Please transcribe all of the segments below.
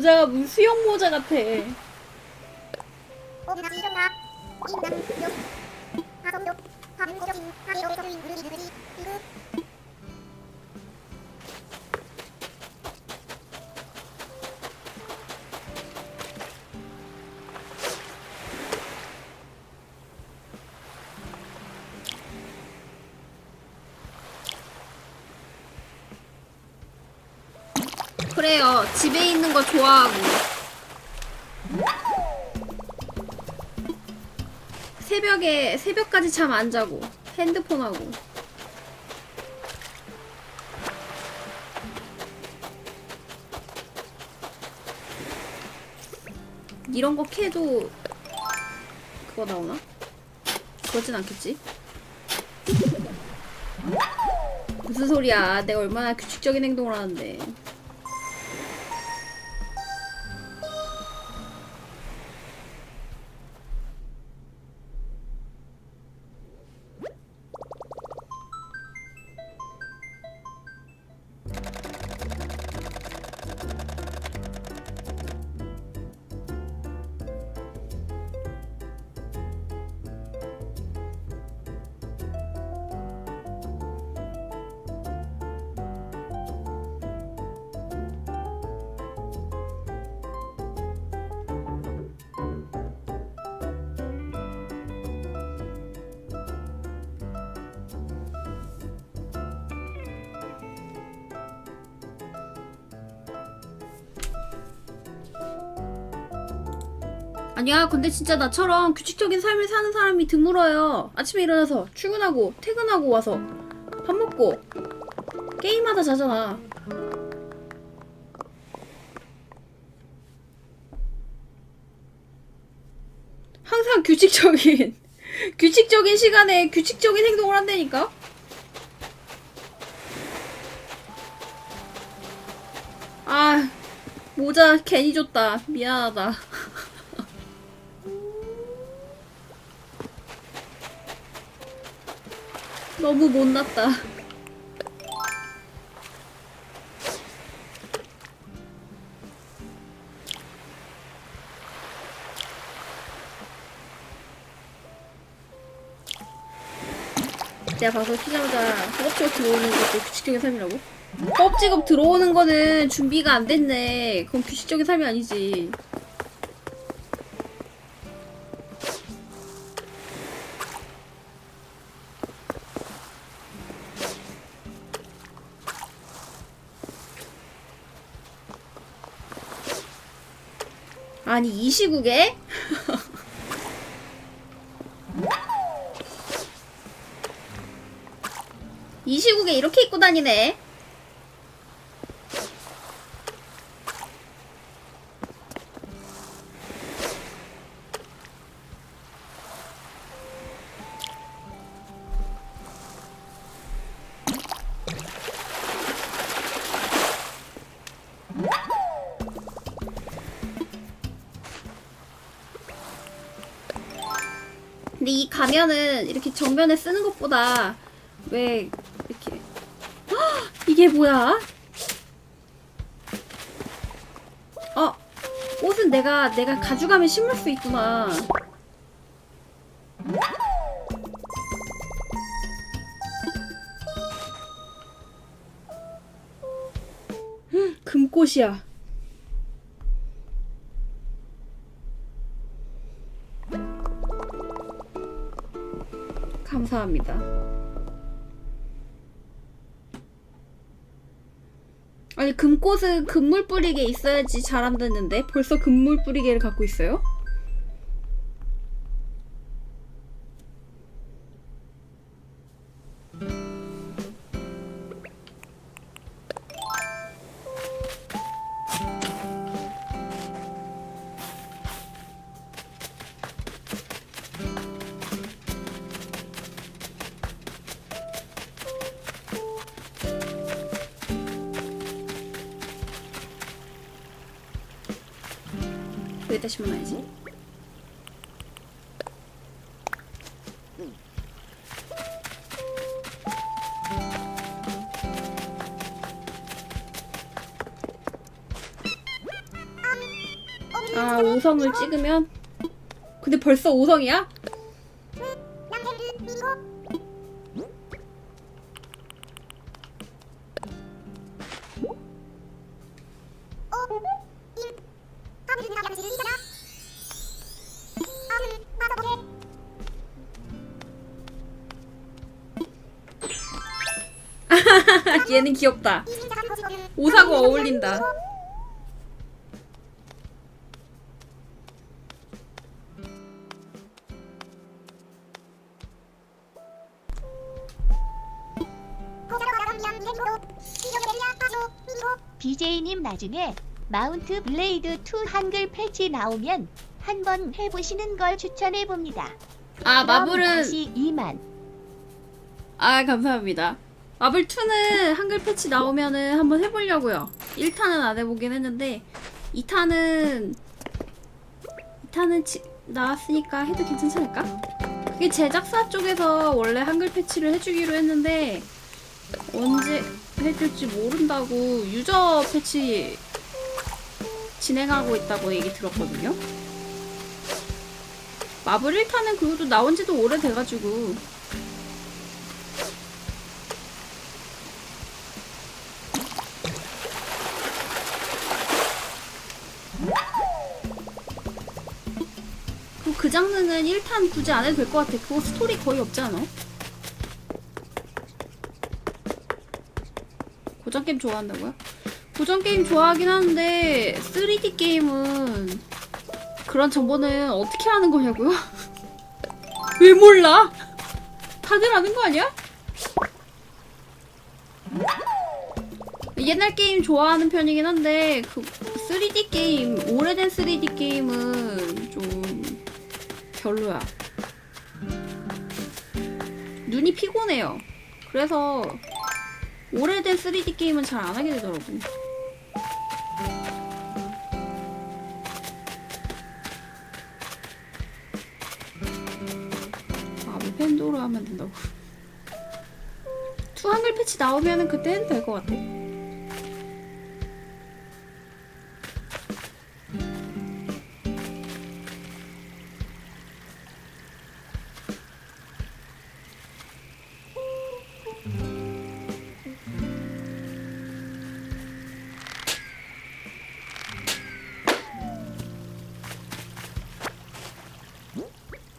모자 모자가 무슨 수영 모자 같아. 그래요. 집에 있는 거 좋아하고. 새벽에 새벽까지 잠 안 자고 핸드폰 하고. 이런 거 캐도 그거 나오나? 그러진 않겠지? 무슨 소리야? 내가 얼마나 규칙적인 행동을 하는데. 아니야, 근데 진짜 나처럼 규칙적인 삶을 사는 사람이 드물어요. 아침에 일어나서 출근하고 퇴근하고 와서 밥 먹고 게임하다 자잖아. 항상 규칙적인 규칙적인 시간에 규칙적인 행동을 한다니까. 아, 모자 괜히 줬다. 미안하다. 너무 못났다. 내가 방송 키자마자 허겁지겁 들어오는 것도 규칙적인 삶이라고? 허겁지겁 들어오는 거는 준비가 안 됐네. 그건 규칙적인 삶이 아니지. 아니 이 시국에? 이 시국에 이렇게 입고 다니네. 가면은 이렇게 정면에 쓰는 것보다 왜 이렇게 헉! 이게 뭐야? 어 옷은 내가 내가 가져가면 신을 수 있구나. 헉, 금꽃이야. 감사합니다. 아니 금꽃은 금물 뿌리개 있어야지 잘한다는데 벌써 금물 뿌리개를 갖고 있어요? 아 5성을 찍으면 근데 벌써 5성이야? 얘는 귀엽다. 오사고 어울린다. 중에 마운트 블레이드 2 한글 패치 나오면 한번 해보시는 걸 추천해 봅니다. 아 마블은 다시 2만. 아 감사합니다. 마블 2는 한글 패치 나오면은 한번 해보려고요. 1탄은 안 해보긴 했는데 2탄은 2탄은 지, 나왔으니까 해도 괜찮지 않을까? 그게 제작사 쪽에서 원래 한글 패치를 해주기로 했는데 언제 해줄지 모른다고 유저 패치 진행하고 있다고 얘기 들었거든요. 마블 1탄은 그것도 나온 지도 오래돼가지고 그그 장르는 1탄 굳이 안 해도 될 것 같아. 그거 스토리 거의 없지 않아? 고전 게임 좋아한다고요? 고전 게임 좋아하긴 하는데 3D 게임은 그런 정보는 어떻게 하는 거냐고요? 왜 몰라? 다들 아는 거 아니야? 옛날 게임 좋아하는 편이긴 한데 그 3D 게임 오래된 3D 게임은 좀 별로야. 눈이 피곤해요. 그래서 오래된 3D 게임은 잘 안 하게 되더라고. 아, 뭐 팬도로 하면 된다고. 투 한글 패치 나오면은 그때 해도 될 것 같아.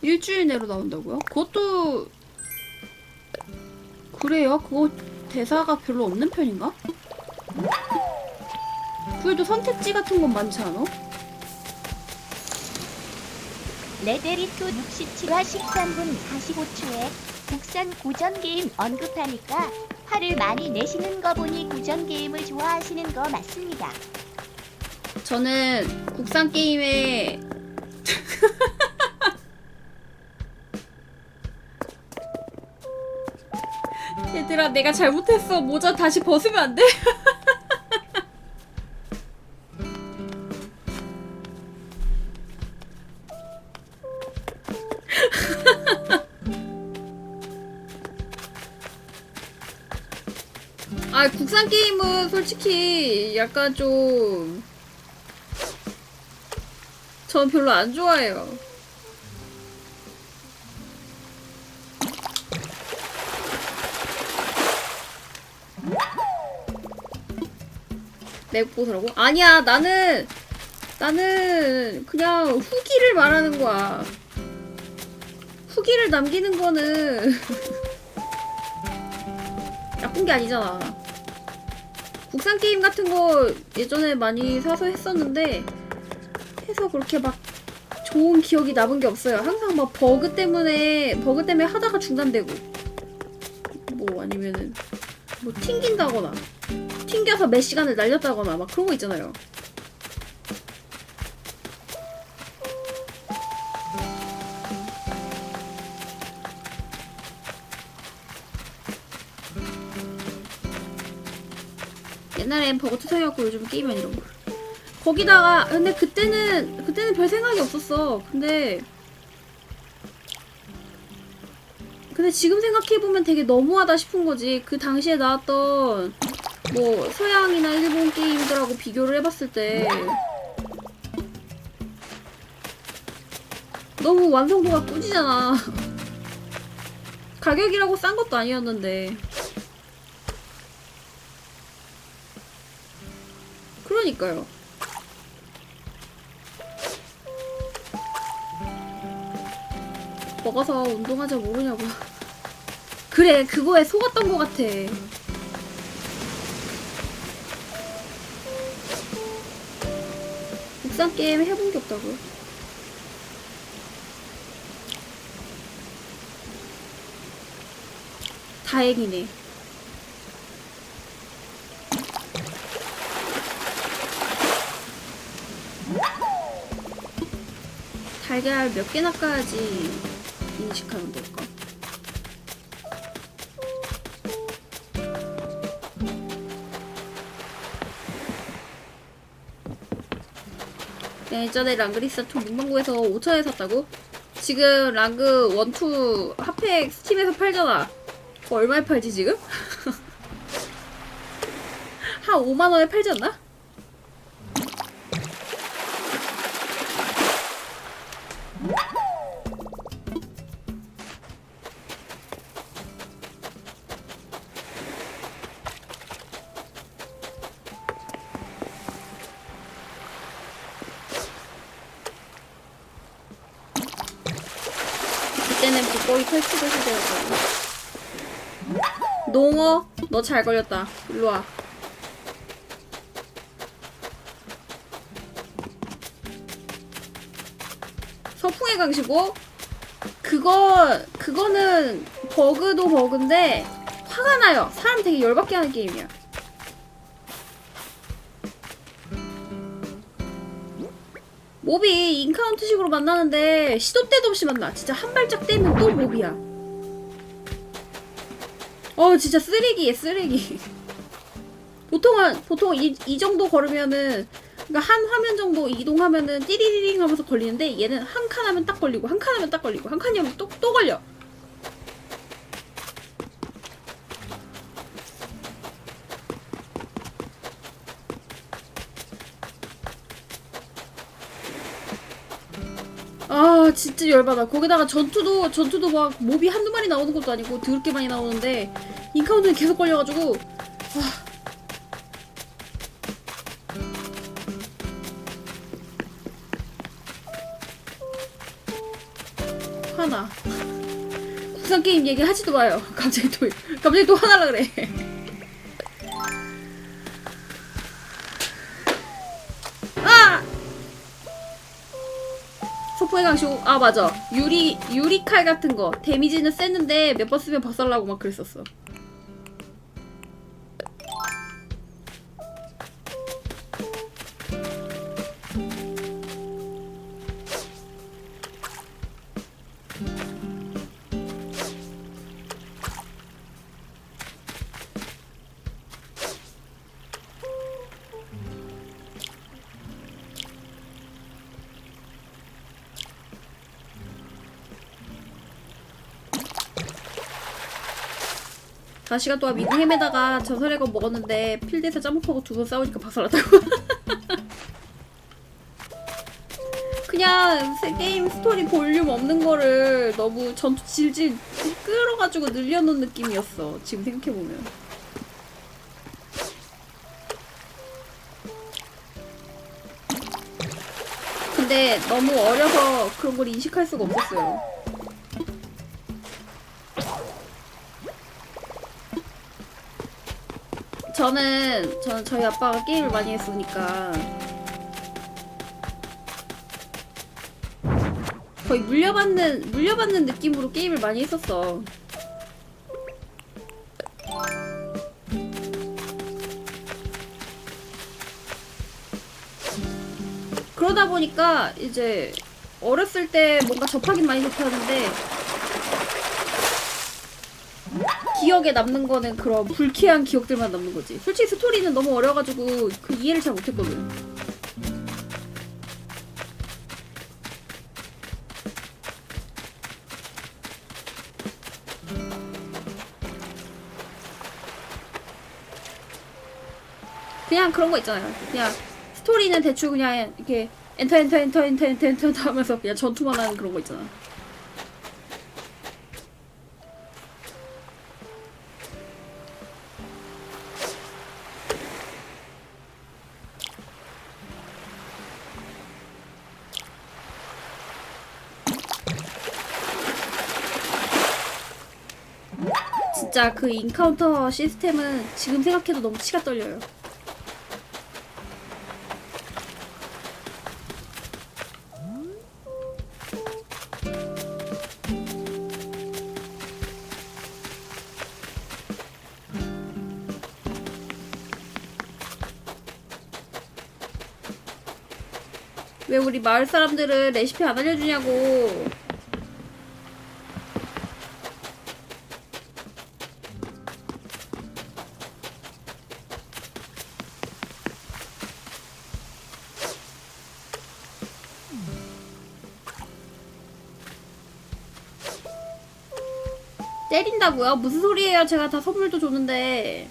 일주일 내로 나온다고요? 그것도 그래요? 그거 대사가 별로 없는 편인가? 그래도 선택지 같은 건 많지 않아? 레데리투 67화 13분 45초에 국산 고전 게임 언급하니까 화를 많이 내시는 거 보니 고전 게임을 좋아하시는 거 맞습니다. 저는 국산 게임에 얘들아 내가 잘못했어 모자 다시 벗으면 안 돼? 아 국산 게임은 솔직히 약간 좀 전 별로 안 좋아해요. 내보더라고? 아니야, 나는 나는 그냥 후기를 말하는 거야. 후기를 남기는 거는 나쁜 게 아니잖아. 국산 게임 같은 거 예전에 많이 사서 했었는데 해서 그렇게 막 좋은 기억이 남은 게 없어요. 항상 막 버그 때문에 버그 때문에 하다가 중단되고 뭐 아니면은 뭐 튕긴다거나 튕겨서 몇 시간을 날렸다거나 막 그런 거 있잖아요. 옛날엔 버거 투성이었고 요즘 게임은 이런 거. 거기다가 근데 그때는 그때는 별 생각이 없었어. 근데 근데 지금 생각해 보면 되게 너무하다 싶은 거지. 그 당시에 나왔던 뭐 서양이나 일본 게임들하고 비교를 해봤을 때 너무 완성도가 꾸지잖아. 가격이라고 싼 것도 아니었는데. 그러니까요. 먹어서 운동하자 모르냐고. 그래, 그거에 속았던 것 같아. 국산 게임 해본 게 없다고요? 다행이네. 달걀 몇 개나 까야지 인식하는 걸까? 예전에 랑그리사총 문방구에서 5천원에 샀다고? 지금 랑그 1, 2 핫팩 스팀에서 팔잖아. 얼마에 팔지 지금? 한 5만원에 팔지 않나? 그때는 북거리 펼치고 시대였거든. 농어, 너 잘 걸렸다. 일로 와. 서풍의 강시고 그거 그거는 버그도 버그인데 화가 나요. 사람 되게 열받게 하는 게임이야. 몹이 인카운트식으로 만나는데 시도 때도 없이 만나. 진짜 한 발짝 떼면 또 몹이야. 어 진짜 쓰레기에 쓰레기. 보통은 보통 이, 이 정도 걸으면은 그러니까 한 화면 정도 이동하면은 띠리리링 하면서 걸리는데 얘는 한 칸 하면 딱 걸리고 한 칸 하면 딱 걸리고 한 칸이 하면 또, 또 걸려. 아 진짜 열받아. 거기다가 전투도 전투도 막 몹이 한두 마리 나오는 것도 아니고 더럽게 많이 나오는데 인카운트는 계속 걸려가지고 아. 화나. 국산 게임 얘기 하지도 마요. 갑자기 또 갑자기 또 화날라 그래 강쇼 아 맞아. 유리 유리 칼 같은 거. 데미지는 셌는데 몇 번 쓰면 박살나고 막 그랬었어 다시가 또 미국 햄에다가 전설의 건 먹었는데 필드에서 짬뽕하고 두 번 싸우니까 박살났다고. 그냥 새 게임 스토리 볼륨 없는 거를 너무 전투 질질 끌어가지고 늘려놓은 느낌이었어 지금 생각해보면. 근데 너무 어려서 그런 걸 인식할 수가 없었어요 저는 저는 저희 아빠가 게임을 많이 했으니까 거의 물려받는 물려받는 느낌으로 게임을 많이 했었어. 그러다 보니까 이제 어렸을 때 뭔가 접하긴 많이 접하는데 기억에 남는 거는 그런 불쾌한 기억들만 남는 거지. 솔직히 스토리는 너무 어려가지고 그 이해를 잘 못했거든. 그냥 그런 거 있잖아요. 그냥 스토리는 대충 그냥 이렇게 엔터 엔터 엔터 엔터 엔터 엔터 하면서 그냥 전투만 하는 그런 거 있잖아. 진짜 그 인카운터 시스템은 지금 생각해도 너무 치가 떨려요. 왜 우리 마을 사람들은 레시피 안 알려주냐고. 때린다고요? 무슨 소리예요? 제가 다 선물도 줬는데.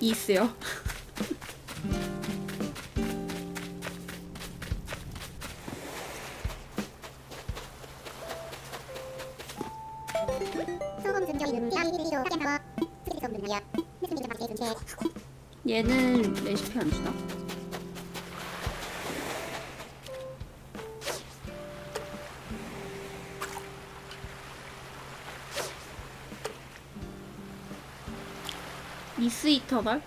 있어요. 얘는 레시피 안 주나? 미스 이터널?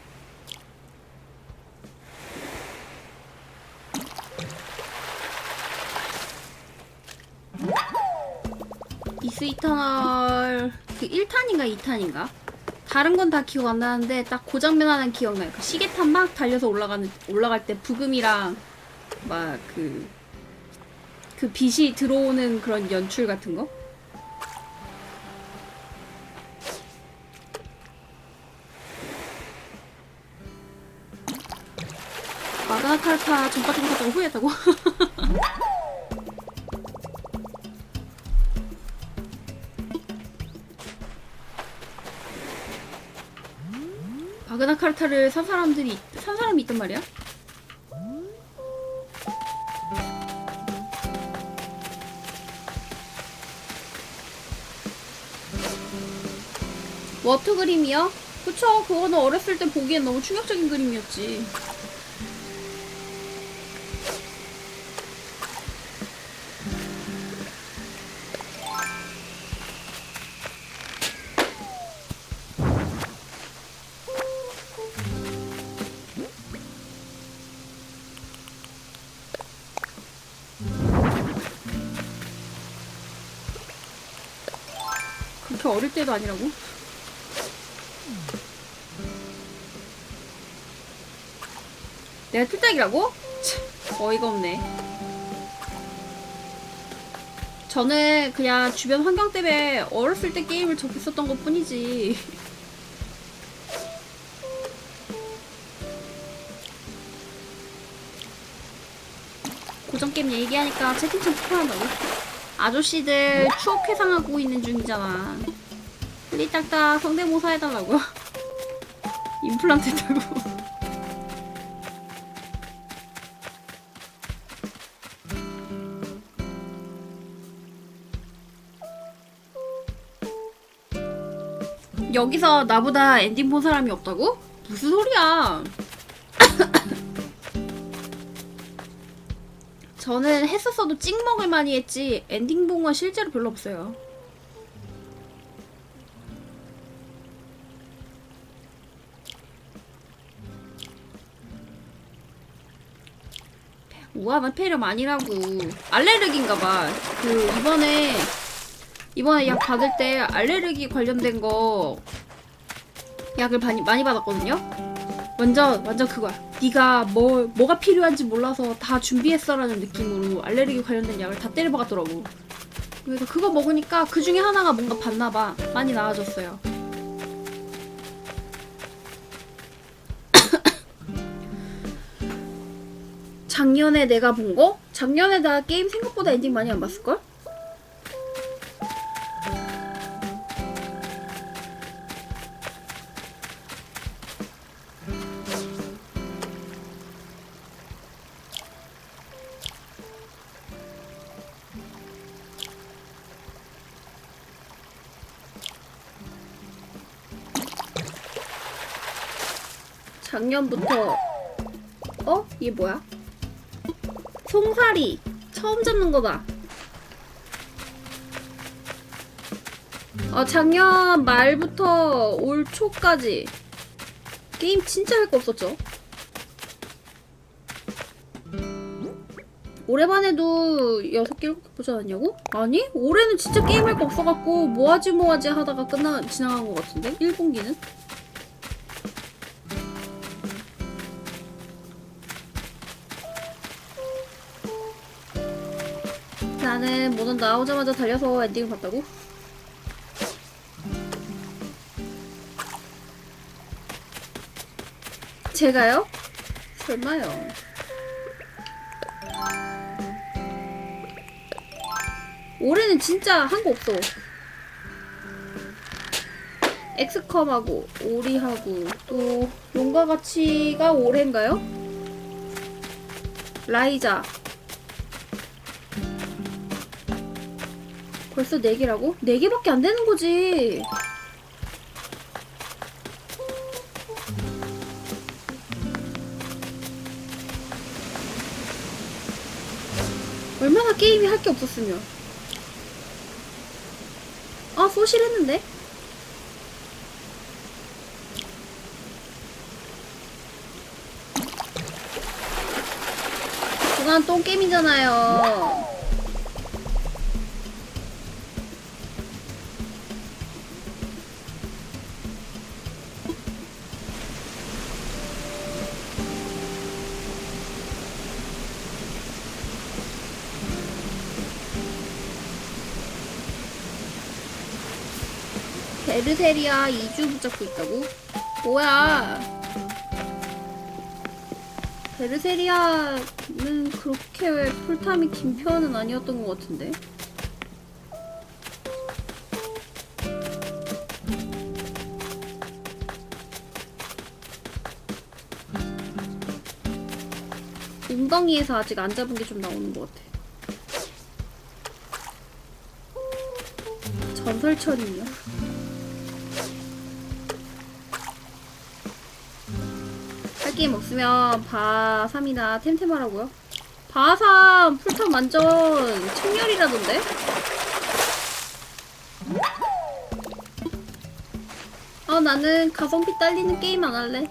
미스 이터널 그 1탄인가 2탄인가? 다른 건 다 기억 안 나는데 딱 고장면 하나는 기억나요. 그 시계탄 막 달려서 올라가는 올라갈 때 부금이랑 막 그 그 빛이 들어오는 그런 연출 같은 거? 마그나카르타 전파 좀 갔다가 후회했다고? 마그나카르타를 산 사람들이 산 사람이 있단 말이야? 워터 그림이요? 그쵸 그거는 어렸을 때 보기엔 너무 충격적인 그림이었지 그렇게 어릴 때도 아니라고? 내가 틀딱이라고? 참, 어이가 없네. 저는 그냥 주변 환경 때문에 어렸을 때 게임을 접했었던 것 뿐이지. 고전 게임 얘기하니까 채팅창 폭발한다고? 아저씨들 추억 회상하고 있는 중이잖아. 리딱딱 성대모사 해달라고요? 임플란트 했다고. 여기서 나보다 엔딩 본 사람이 없다고? 무슨 소리야? 저는 했었어도 찍먹을 많이 했지 엔딩 본건 실제로 별로 없어요. 우와 나 폐렴 아니라고 알레르기인가 봐 그 이번에 이번에 약 받을 때 알레르기 관련된 거 약을 많이 많이 받았거든요. 완전 완전 그거야. 네가 뭐 뭐가 필요한지 몰라서 다 준비했어 라는 느낌으로 알레르기 관련된 약을 다 때려 박았더라고. 그래서 그거 먹으니까 그 중에 하나가 뭔가 받나 봐. 많이 나아졌어요. 작년에 내가 본 거? 작년에 나 게임 생각보다 엔딩 많이 안 봤을걸? 작년부터 어? 이게 뭐야? 송사리 처음 잡는 거다. 아 작년 말부터 올 초까지 게임 진짜 할 거 없었죠. 올해만 해도 여섯 개 일곱 개 보지 않았냐고? 아니 올해는 진짜 게임 할 거 없어갖고 뭐하지 뭐하지 하다가 끝나 지나간 것 같은데 1분기는? 나는 모든 나오자마자 달려서 엔딩을 봤다고? 제가요? 설마요. 올해는 진짜 한 거 없어. 엑스컴하고 오리하고 또 용과 같이가 올해인가요? 라이자 벌써 4개라고? 4개밖에 안 되는 거지. 얼마나 게임이 할 게 없었으면. 아, 소실했는데? 그건 똥 게임이잖아요. 베르세리아 2주 붙잡고 있다고? 뭐야? 베르세리아는 그렇게 풀타임이 긴 편은 아니었던 것 같은데. 웅덩이에서 아직 안 잡은 게 좀 나오는 것 같아. 전설철이요. 게임 없으면 바3이나 템템하라고요? 바3 풀탑 완전 청열이라던데? 아 나는 가성비 딸리는 게임 안 할래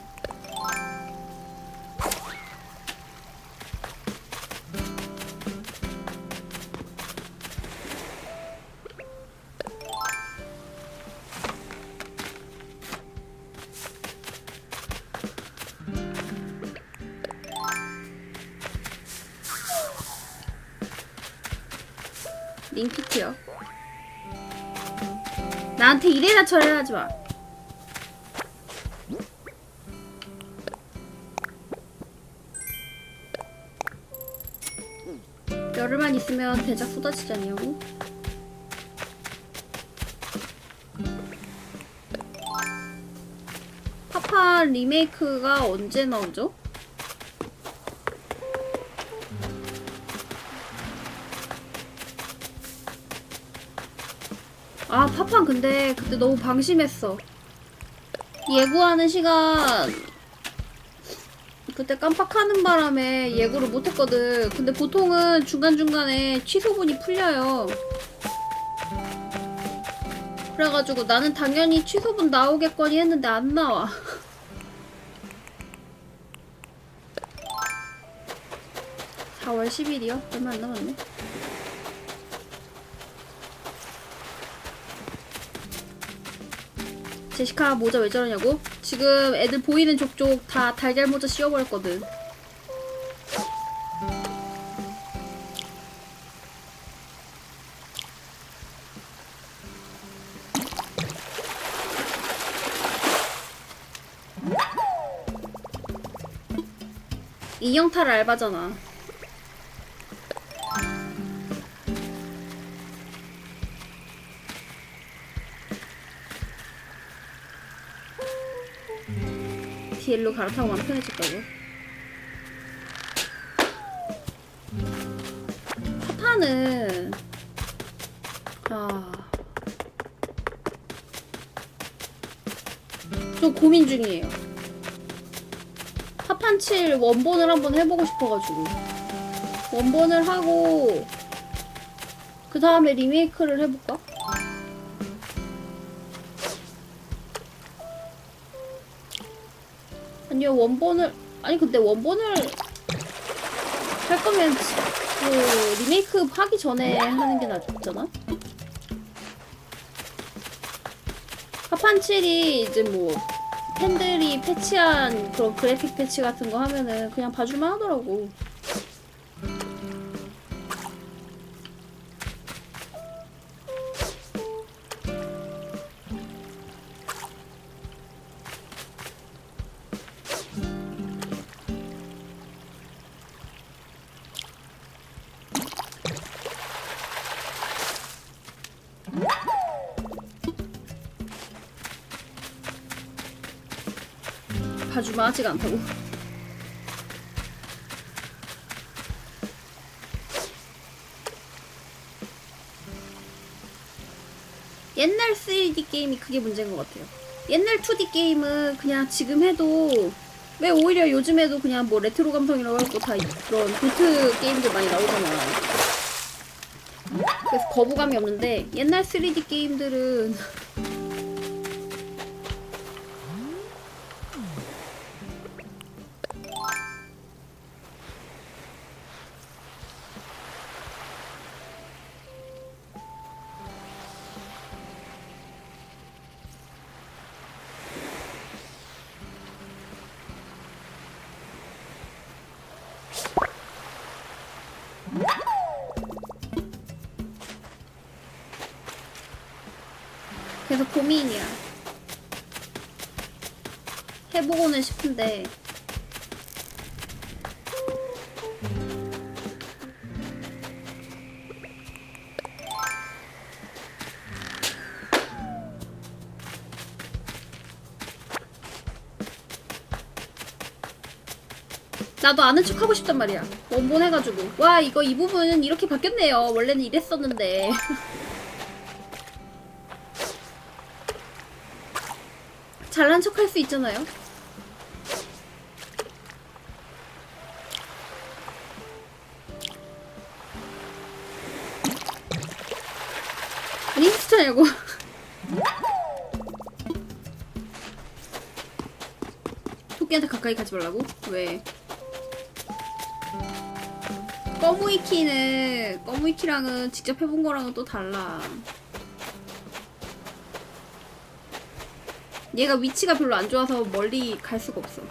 이래라 저래라 하지 마 열흘만 있으면 대작 않냐고? 파파 리메이크가 언제 나오죠? 아 파판 근데 그때 너무 방심했어. 예고하는 시간. 그때 깜빡하는 바람에 예고를 못했거든. 근데 보통은 중간중간에 취소분이 풀려요. 그래가지고 나는 당연히 취소분 나오겠거니 했는데 안 나와. (4월 10일이요) 얼마 안 남았네 제시카 모자 왜 저러냐고? 지금 애들 보이는 족족 다 달걀 모자 씌워버렸거든. 인형탈 알바잖아. 디엘로 갈아타고 마음 편해졌다고. 파파는 아. 좀 고민 중이에요. 파판 7 원본을 한번 해보고 싶어가지고 원본을 하고 그 다음에 리메이크를 해볼까? 아니요 원본을 아니 근데 원본을 할 거면 그 리메이크 하기 전에 하는 게 낫잖아? 파판 7이 이제 뭐 팬들이 패치한 그런 그래픽 패치 같은 거 하면은 그냥 봐줄만 하더라고. 하지가 않다고. 옛날 3D 게임이 그게 문제인 것 같아요. 옛날 2D 게임은 그냥 지금 해도 왜 오히려 요즘에도 그냥 뭐 레트로 감성이라고 하고 다 그런 도트 게임들 많이 나오잖아. 그래서 거부감이 없는데 옛날 3D 게임들은 해보고는 싶은데 나도 아는 척 하고 싶단 말이야. 원본 해가지고 와 이거 이 부분은 이렇게 바뀌었네요. 원래는 이랬었는데. 잘난 척 할 수 있잖아요. 가까이 가지 말라고? 왜? 꺼무이키는 꺼무이키랑은 직접 해본 거랑은 또 달라. 얘가 위치가 별로 안 좋아서 멀리 갈 수가 없어.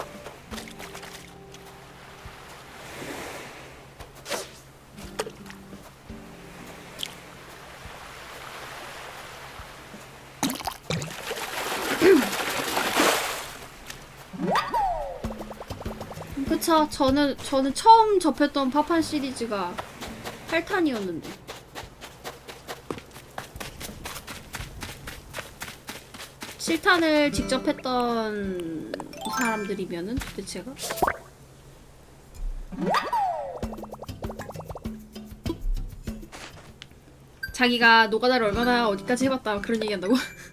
그쵸. 저는, 저는 처음 접했던 파판 시리즈가 8탄이었는데. 실탄을 직접 했던 사람들이면은 도대체가? 자기가 노가다를 얼마나 어디까지 해봤다 그런 얘기 한다고?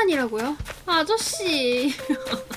3탄이라고요? 아저씨